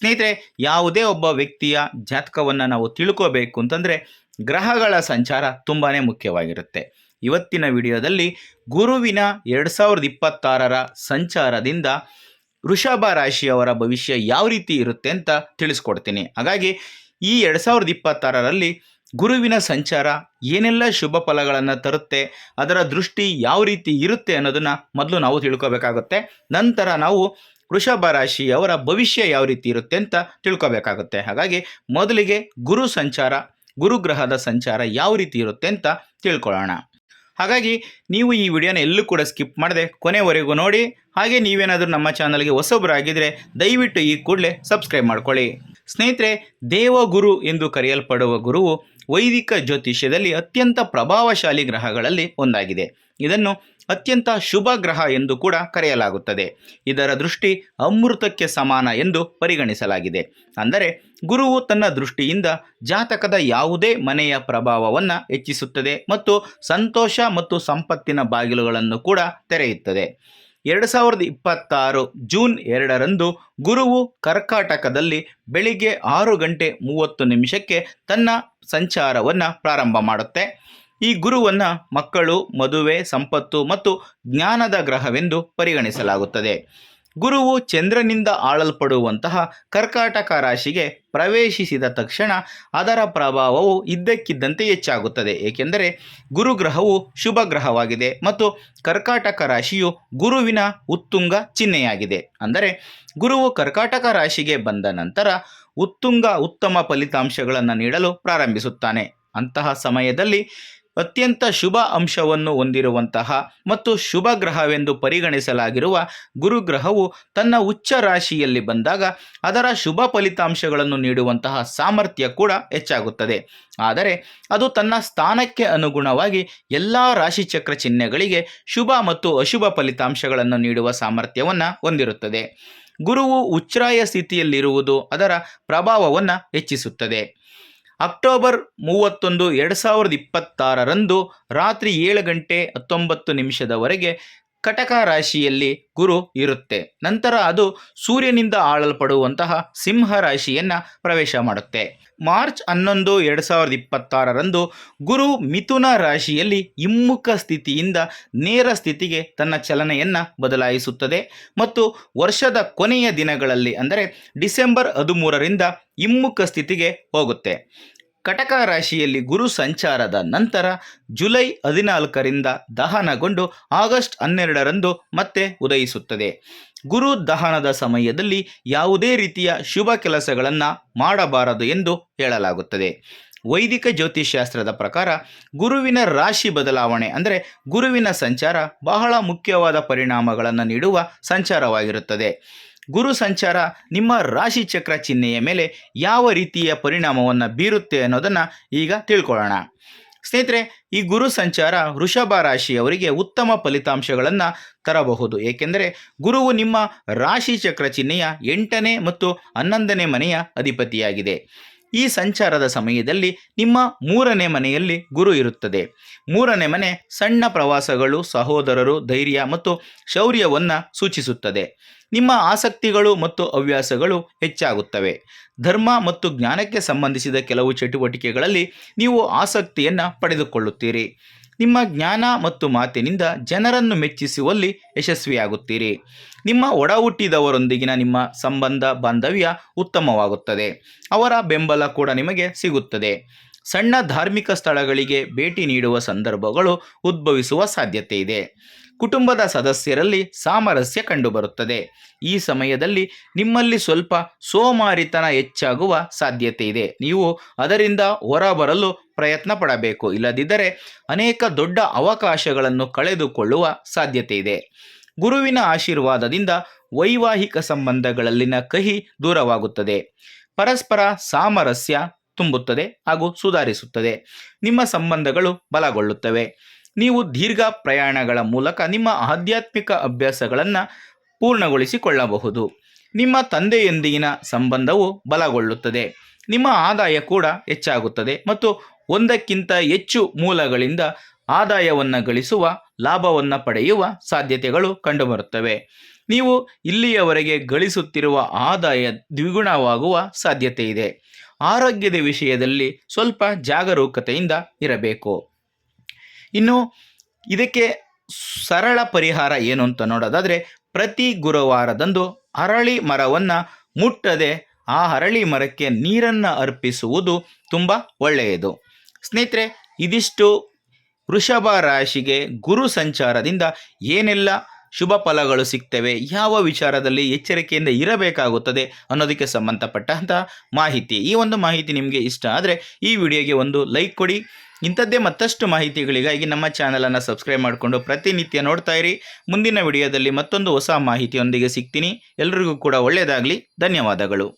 ಸ್ನೇಹಿತರೆ, ಯಾವುದೇ ಒಬ್ಬ ವ್ಯಕ್ತಿಯ ಜಾತಕವನ್ನು ನಾವು ತಿಳ್ಕೋಬೇಕು ಅಂತಂದರೆ ಗ್ರಹಗಳ ಸಂಚಾರ ತುಂಬಾ ಮುಖ್ಯವಾಗಿರುತ್ತೆ. ಇವತ್ತಿನ ವಿಡಿಯೋದಲ್ಲಿ ಗುರುವಿನ ಎರಡು ಸಾವಿರದ ಇಪ್ಪತ್ತಾರರ ಸಂಚಾರದಿಂದ ವೃಷಭ ರಾಶಿಯವರ ಭವಿಷ್ಯ ಯಾವ ರೀತಿ ಇರುತ್ತೆ ಅಂತ ತಿಳಿಸ್ಕೊಡ್ತೀನಿ. ಹಾಗಾಗಿ ಈ ಎರಡು ಸಾವಿರದ ಇಪ್ಪತ್ತಾರರಲ್ಲಿ ಗುರುವಿನ ಸಂಚಾರ ಏನೆಲ್ಲ ಶುಭ ಫಲಗಳನ್ನು ತರುತ್ತೆ, ಅದರ ದೃಷ್ಟಿ ಯಾವ ರೀತಿ ಇರುತ್ತೆ ಅನ್ನೋದನ್ನು ಮೊದಲು ನಾವು ತಿಳ್ಕೋಬೇಕಾಗುತ್ತೆ. ನಂತರ ನಾವು ವೃಷಭ ರಾಶಿಯವರ ಭವಿಷ್ಯ ಯಾವ ರೀತಿ ಇರುತ್ತೆ ಅಂತ ತಿಳ್ಕೊಬೇಕಾಗುತ್ತೆ. ಹಾಗಾಗಿ ಮೊದಲಿಗೆ ಗುರು ಸಂಚಾರ ಗುರುಗ್ರಹದ ಸಂಚಾರ ಯಾವ ರೀತಿ ಇರುತ್ತೆ ಅಂತ ತಿಳ್ಕೊಳ್ಳೋಣ. ಹಾಗಾಗಿ ನೀವು ಈ ವಿಡಿಯೋನ ಎಲ್ಲೂ ಕೂಡ ಸ್ಕಿಪ್ ಮಾಡದೆ ಕೊನೆವರೆಗೂ ನೋಡಿ, ಹಾಗೆ ನೀವೇನಾದರೂ ನಮ್ಮ ಚಾನಲ್ಗೆ ಹೊಸಬರಾಗಿದ್ದರೆ ದಯವಿಟ್ಟು ಈ ಕೂಡಲೇ ಸಬ್ಸ್ಕ್ರೈಬ್ ಮಾಡ್ಕೊಳ್ಳಿ. ಸ್ನೇಹಿತರೆ, ದೇವಗುರು ಎಂದು ಕರೆಯಲ್ಪಡುವ ಗುರುವು ವೈದಿಕ ಜ್ಯೋತಿಷ್ಯದಲ್ಲಿ ಅತ್ಯಂತ ಪ್ರಭಾವಶಾಲಿ ಗ್ರಹಗಳಲ್ಲಿ ಒಂದಾಗಿದೆ. ಇದನ್ನು ಅತ್ಯಂತ ಶುಭ ಗ್ರಹ ಎಂದು ಕೂಡ ಕರೆಯಲಾಗುತ್ತದೆ. ಇದರ ದೃಷ್ಟಿ ಅಮೃತಕ್ಕೆ ಸಮಾನ ಎಂದು ಪರಿಗಣಿಸಲಾಗಿದೆ. ಅಂದರೆ ಗುರುವು ತನ್ನ ದೃಷ್ಟಿಯಿಂದ ಜಾತಕದ ಯಾವುದೇ ಮನೆಯ ಪ್ರಭಾವವನ್ನು ಹೆಚ್ಚಿಸುತ್ತದೆ ಮತ್ತು ಸಂತೋಷ ಮತ್ತು ಸಂಪತ್ತಿನ ಬಾಗಿಲುಗಳನ್ನು ಕೂಡ ತೆರೆಯುತ್ತದೆ. ಎರಡು ಸಾವಿರದ ಇಪ್ಪತ್ತಾರು ಜೂನ್ ಎರಡರಂದು ಗುರುವು ಕರ್ಕಾಟಕದಲ್ಲಿ ಬೆಳಿಗ್ಗೆ ಆರು ಗಂಟೆ ಮೂವತ್ತು ನಿಮಿಷಕ್ಕೆ ತನ್ನ ಸಂಚಾರವನ್ನು ಪ್ರಾರಂಭ ಮಾಡುತ್ತೆ. ಈ ಗುರುವನ್ನು ಮಕ್ಕಳು, ಮದುವೆ, ಸಂಪತ್ತು ಮತ್ತು ಜ್ಞಾನದ ಗ್ರಹವೆಂದು ಪರಿಗಣಿಸಲಾಗುತ್ತದೆ. ಗುರುವು ಚಂದ್ರನಿಂದ ಆಳಲ್ಪಡುವಂತಹ ಕರ್ಕಾಟಕ ರಾಶಿಗೆ ಪ್ರವೇಶಿಸಿದ ತಕ್ಷಣ ಅದರ ಪ್ರಭಾವವು ಇದ್ದಕ್ಕಿದ್ದಂತೆ ಹೆಚ್ಚಾಗುತ್ತದೆ. ಏಕೆಂದರೆ ಗುರುಗ್ರಹವು ಶುಭ ಗ್ರಹವಾಗಿದೆ ಮತ್ತು ಕರ್ಕಾಟಕ ರಾಶಿಯು ಗುರುವಿನ ಉತ್ತುಂಗ ಚಿಹ್ನೆಯಾಗಿದೆ. ಅಂದರೆ ಗುರುವು ಕರ್ಕಾಟಕ ರಾಶಿಗೆ ಬಂದ ನಂತರ ಉತ್ತುಂಗ ಉತ್ತಮ ಫಲಿತಾಂಶಗಳನ್ನು ನೀಡಲು ಪ್ರಾರಂಭಿಸುತ್ತಾನೆ. ಅಂತಹ ಸಮಯದಲ್ಲಿ ಅತ್ಯಂತ ಶುಭ ಅಂಶವನ್ನು ಹೊಂದಿರುವಂತಹ ಮತ್ತು ಶುಭ ಗ್ರಹವೆಂದು ಪರಿಗಣಿಸಲಾಗಿರುವ ಗುರುಗ್ರಹವು ತನ್ನ ಉಚ್ಚ ರಾಶಿಯಲ್ಲಿ ಬಂದಾಗ ಅದರ ಶುಭ ಫಲಿತಾಂಶಗಳನ್ನು ನೀಡುವಂತಹ ಸಾಮರ್ಥ್ಯ ಕೂಡ ಹೆಚ್ಚಾಗುತ್ತದೆ. ಆದರೆ ಅದು ತನ್ನ ಸ್ಥಾನಕ್ಕೆ ಅನುಗುಣವಾಗಿ ಎಲ್ಲ ರಾಶಿಚಕ್ರ ಚಿಹ್ನೆಗಳಿಗೆ ಶುಭ ಮತ್ತು ಅಶುಭ ಫಲಿತಾಂಶಗಳನ್ನು ನೀಡುವ ಸಾಮರ್ಥ್ಯವನ್ನು ಹೊಂದಿರುತ್ತದೆ. ಗುರುವು ಉಚ್ಛ್ರಾಯ ಸ್ಥಿತಿಯಲ್ಲಿರುವುದು ಅದರ ಪ್ರಭಾವವನ್ನು ಹೆಚ್ಚಿಸುತ್ತದೆ. ಅಕ್ಟೋಬರ್ ಮೂವತ್ತೊಂದು ಎರಡು ಸಾವಿರದ ಇಪ್ಪತ್ತಾರರಂದು ರಾತ್ರಿ ಏಳು ಗಂಟೆ ಹತ್ತೊಂಬತ್ತು ನಿಮಿಷದವರೆಗೆ ಕಟಕ ರಾಶಿಯಲ್ಲಿ ಗುರು ಇರುತ್ತೆ. ನಂತರ ಅದು ಸೂರ್ಯನಿಂದ ಆಳಲ್ಪಡುವಂತಹ ಸಿಂಹ ರಾಶಿಯನ್ನು ಪ್ರವೇಶ ಮಾಡುತ್ತೆ. ಮಾರ್ಚ್ ಹನ್ನೊಂದು, ಎರಡು ಸಾವಿರದ ಇಪ್ಪತ್ತಾರರಂದು ಗುರು ಮಿಥುನ ರಾಶಿಯಲ್ಲಿ ಹಿಮ್ಮುಖ ಸ್ಥಿತಿಯಿಂದ ನೇರ ಸ್ಥಿತಿಗೆ ತನ್ನ ಚಲನೆಯನ್ನು ಬದಲಾಯಿಸುತ್ತದೆ. ಮತ್ತು ವರ್ಷದ ಕೊನೆಯ ದಿನಗಳಲ್ಲಿ, ಅಂದರೆ ಡಿಸೆಂಬರ್ ಹದಿಮೂರರಿಂದ ಹಿಮ್ಮುಖ ಸ್ಥಿತಿಗೆ ಹೋಗುತ್ತೆ. ಕಟಕ ರಾಶಿಯಲ್ಲಿ ಗುರು ಸಂಚಾರದ ನಂತರ ಜುಲೈ ಹದಿನಾಲ್ಕರಿಂದ ದಹನಗೊಂಡು ಆಗಸ್ಟ್ ಹನ್ನೆರಡರಂದು ಮತ್ತೆ ಉದಯಿಸುತ್ತದೆ. ಗುರು ದಹನದ ಸಮಯದಲ್ಲಿ ಯಾವುದೇ ರೀತಿಯ ಶುಭ ಕೆಲಸಗಳನ್ನು ಮಾಡಬಾರದು ಎಂದು ಹೇಳಲಾಗುತ್ತದೆ. ವೈದಿಕ ಜ್ಯೋತಿಷ್ಶಾಸ್ತ್ರದ ಪ್ರಕಾರ ಗುರುವಿನ ರಾಶಿ ಬದಲಾವಣೆ ಅಂದರೆ ಗುರುವಿನ ಸಂಚಾರ ಬಹಳ ಮುಖ್ಯವಾದ ಪರಿಣಾಮಗಳನ್ನು ನೀಡುವ ಸಂಚಾರವಾಗಿರುತ್ತದೆ. ಗುರು ಸಂಚಾರ ನಿಮ್ಮ ರಾಶಿ ಚಕ್ರ ಚಿಹ್ನೆಯ ಮೇಲೆ ಯಾವ ರೀತಿಯ ಪರಿಣಾಮವನ್ನು ಬೀರುತ್ತೆ ಅನ್ನೋದನ್ನು ಈಗ ತಿಳ್ಕೊಳ್ಳೋಣ. ಸ್ನೇಹಿತರೆ, ಈ ಗುರು ಸಂಚಾರ ವೃಷಭ ರಾಶಿಯವರಿಗೆ ಉತ್ತಮ ಫಲಿತಾಂಶಗಳನ್ನು ತರಬಹುದು. ಏಕೆಂದರೆ, ಗುರುವು ನಿಮ್ಮ ರಾಶಿ ಚಕ್ರ ಚಿಹ್ನೆಯ ಎಂಟನೇ ಮತ್ತು ಹನ್ನೊಂದನೇ ಮನೆಯ ಅಧಿಪತಿಯಾಗಿದೆ. ಈ ಸಂಚಾರದ ಸಮಯದಲ್ಲಿ ನಿಮ್ಮ ಮೂರನೇ ಮನೆಯಲ್ಲಿ ಗುರು ಇರುತ್ತದೆ. ಮೂರನೇ ಮನೆ ಸಣ್ಣ ಪ್ರವಾಸಗಳು, ಸಹೋದರರು, ಧೈರ್ಯ ಮತ್ತು ಶೌರ್ಯವನ್ನು ಸೂಚಿಸುತ್ತದೆ. ನಿಮ್ಮ ಆಸಕ್ತಿಗಳು ಮತ್ತು ಹವ್ಯಾಸಗಳು ಹೆಚ್ಚಾಗುತ್ತವೆ. ಧರ್ಮ ಮತ್ತು ಜ್ಞಾನಕ್ಕೆ ಸಂಬಂಧಿಸಿದ ಕೆಲವು ಚಟುವಟಿಕೆಗಳಲ್ಲಿ ನೀವು ಆಸಕ್ತಿಯನ್ನು ಪಡೆದುಕೊಳ್ಳುತ್ತೀರಿ. ನಿಮ್ಮ ಜ್ಞಾನ ಮತ್ತು ಮಾತಿನಿಂದ ಜನರನ್ನು ಮೆಚ್ಚಿಸುವಲ್ಲಿ ಯಶಸ್ವಿಯಾಗುತ್ತೀರಿ. ನಿಮ್ಮ ಒಡ ಹುಟ್ಟಿದವರೊಂದಿಗಿನ ನಿಮ್ಮ ಸಂಬಂಧ, ಬಾಂಧವ್ಯ ಉತ್ತಮವಾಗುತ್ತದೆ. ಅವರ ಬೆಂಬಲ ಕೂಡ ನಿಮಗೆ ಸಿಗುತ್ತದೆ. ಸಣ್ಣ ಧಾರ್ಮಿಕ ಸ್ಥಳಗಳಿಗೆ ಭೇಟಿ ನೀಡುವ ಸಂದರ್ಭಗಳು ಉದ್ಭವಿಸುವ ಸಾಧ್ಯತೆ ಇದೆ. ಕುಟುಂಬದ ಸದಸ್ಯರಲ್ಲಿ ಸಾಮರಸ್ಯ ಕಂಡುಬರುತ್ತದೆ. ಈ ಸಮಯದಲ್ಲಿ ನಿಮ್ಮಲ್ಲಿ ಸ್ವಲ್ಪ ಸೋಮಾರಿತನ ಹೆಚ್ಚಾಗುವ ಸಾಧ್ಯತೆ ಇದೆ. ನೀವು ಅದರಿಂದ ಹೊರಬರಲು ಪ್ರಯತ್ನ ಪಡಬೇಕು. ಇಲ್ಲದಿದ್ದರೆ ಅನೇಕ ದೊಡ್ಡ ಅವಕಾಶಗಳನ್ನು ಕಳೆದುಕೊಳ್ಳುವ ಸಾಧ್ಯತೆ ಇದೆ. ಗುರುವಿನ ಆಶೀರ್ವಾದದಿಂದ ವೈವಾಹಿಕ ಸಂಬಂಧಗಳಲ್ಲಿನ ಕಹಿ ದೂರವಾಗುತ್ತದೆ. ಪರಸ್ಪರ ಸಾಮರಸ್ಯ ತುಂಬುತ್ತದೆ ಹಾಗೂ ಸುಧಾರಿಸುತ್ತದೆ. ನಿಮ್ಮ ಸಂಬಂಧಗಳು ಬಲಗೊಳ್ಳುತ್ತವೆ. ನೀವು ದೀರ್ಘ ಪ್ರಯಾಣಗಳ ಮೂಲಕ ನಿಮ್ಮ ಆಧ್ಯಾತ್ಮಿಕ ಅಭ್ಯಾಸಗಳನ್ನು ಪೂರ್ಣಗೊಳಿಸಿಕೊಳ್ಳಬಹುದು. ನಿಮ್ಮ ತಂದೆಯೊಂದಿಗಿನ ಸಂಬಂಧವು ಬಲಗೊಳ್ಳುತ್ತದೆ. ನಿಮ್ಮ ಆದಾಯ ಕೂಡ ಹೆಚ್ಚಾಗುತ್ತದೆ ಮತ್ತು ಒಂದಕ್ಕಿಂತ ಹೆಚ್ಚು ಮೂಲಗಳಿಂದ ಆದಾಯವನ್ನು ಗಳಿಸುವ, ಲಾಭವನ್ನು ಪಡೆಯುವ ಸಾಧ್ಯತೆಗಳು ಕಂಡುಬರುತ್ತವೆ. ನೀವು ಇಲ್ಲಿಯವರೆಗೆ ಗಳಿಸುತ್ತಿರುವ ಆದಾಯ ದ್ವಿಗುಣವಾಗುವ ಸಾಧ್ಯತೆ ಇದೆ ಆರೋಗ್ಯದ ವಿಷಯದಲ್ಲಿ ಸ್ವಲ್ಪ ಜಾಗರೂಕತೆಯಿಂದ ಇರಬೇಕು. ಇನ್ನು ಇದಕ್ಕೆ ಸರಳ ಪರಿಹಾರ ಏನು ಅಂತ ನೋಡೋದಾದರೆ ಪ್ರತಿ ಗುರುವಾರದಂದು ಅರಳಿ ಮರವನ್ನು ಮುಟ್ಟದೆ ಆ ಅರಳಿ ಮರಕ್ಕೆ ನೀರನ್ನು ಅರ್ಪಿಸುವುದು ತುಂಬ ಒಳ್ಳೆಯದು. ಸ್ನೇಹಿತರೆ, ಇದಿಷ್ಟು ವೃಷಭ ರಾಶಿಗೆ ಗುರು ಸಂಚಾರದಿಂದ ಏನೆಲ್ಲ ಶುಭ ಫಲಗಳು ಸಿಗ್ತವೆ. ಯಾವ ವಿಚಾರದಲ್ಲಿ ಎಚ್ಚರಿಕೆಯಿಂದ ಇರಬೇಕಾಗುತ್ತದೆ ಅನ್ನೋದಕ್ಕೆ ಸಂಬಂಧಪಟ್ಟಂಥ ಮಾಹಿತಿ. ಈ ಒಂದು ಮಾಹಿತಿ ನಿಮಗೆ ಇಷ್ಟ ಆದರೆ ಈ ವಿಡಿಯೋಗೆ ಒಂದು ಲೈಕ್ ಕೊಡಿ. ಇಂಥದ್ದೇ ಮತ್ತಷ್ಟು ಮಾಹಿತಿಗಳಿಗಾಗಿ ನಮ್ಮ ಚಾನಲನ್ನು ಸಬ್ಸ್ಕ್ರೈಬ್ ಮಾಡಿಕೊಂಡು ಪ್ರತಿನಿತ್ಯ ನೋಡ್ತಾ ಇರಿ. ಮುಂದಿನ ವಿಡಿಯೋದಲ್ಲಿ ಮತ್ತೊಂದು ಹೊಸ ಮಾಹಿತಿಯೊಂದಿಗೆ ಸಿಗ್ತೀನಿ. ಎಲ್ರಿಗೂ ಕೂಡ ಒಳ್ಳೆಯದಾಗಲಿ ಧನ್ಯವಾದಗಳು.